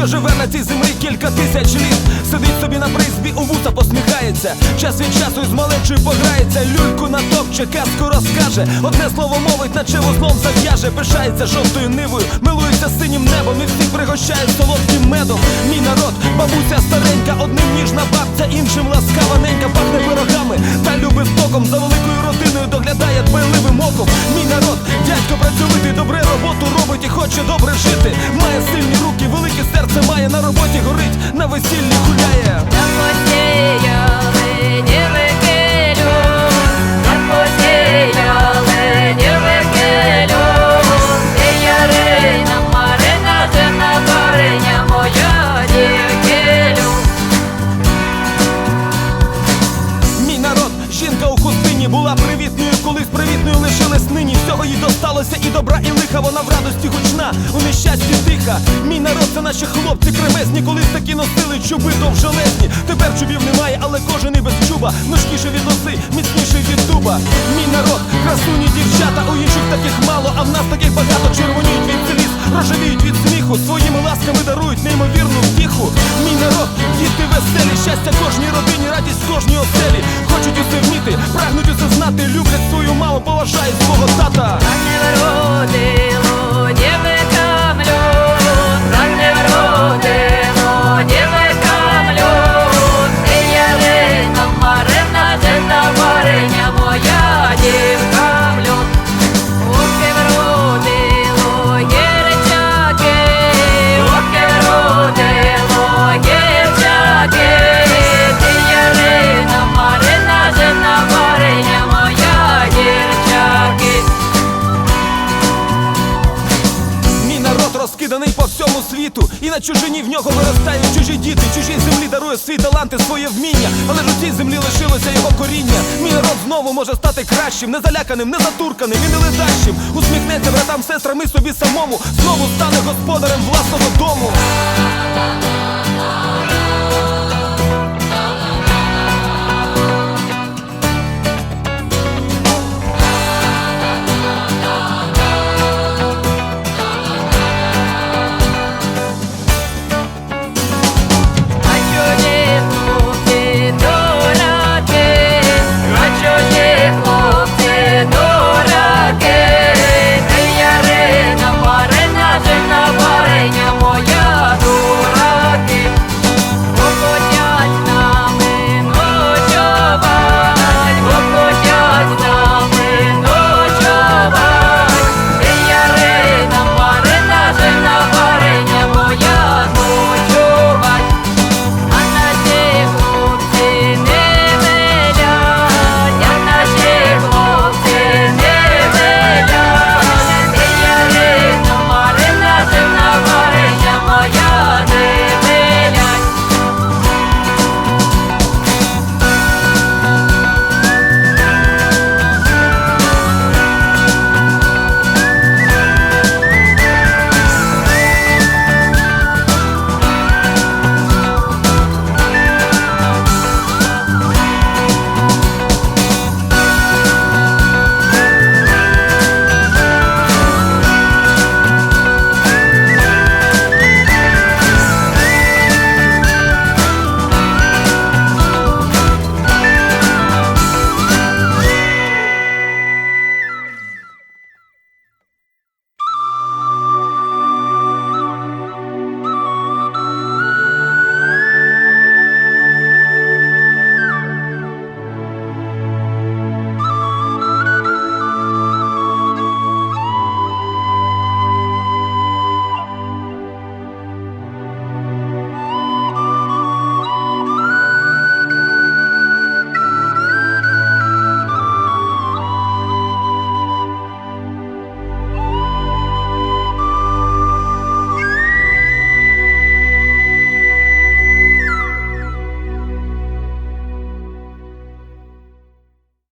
що живе на цій землі кілька тисяч літ. Сидить собі на призбі, у вуса посміхається. Час від часу із малечою пограється. Люльку натопче, казку розкаже. Одне слово мовить, наче вузлом зав'яже. Пишається жовтою нивою, милується синім небом. І всіх пригощає солодким медом. Мій народ, бабуся старенька, одним ніжна бабця, іншим ласкава ненька, пахне пирогами та любить стоком. За великою родиною доглядає дбайливим оком. Мій народ, дядько працьовитий, добре роботу хоче добре жити. Має сильні руки, велике серце має на роботі горить, на весіллі гуляє. Їй і добра, і лиха. Вона в радості гучна, у нещасті тиха. Мій народ, це наші хлопці кремезні, колись такі носили чуби довжелезні. Тепер чубів немає, але кожен і без чуба. Ножкіше від носи, міцніший від дуба. Мій народ, красуні дівчата, у інших таких мало, а в нас таких багато червоніють від сліз, рожевіють від сміху. Своїми ласками дарують неймовірну втіху. Мій народ, діти веселі, щастя кожній родині, радість кожній оселі. Хочуть усе вміти, прагнуть усе знати, і на чужині в нього виростають чужі діти. Чужій землі дарує свій таланти, своє вміння. Але ж у цій землі лишилося його коріння. Мій народ знову може стати кращим, незаляканим, незатурканим не затурканим і не ледащим. Усміхнеться братам, сестрам і собі самому. Знову стане господарем власного дому.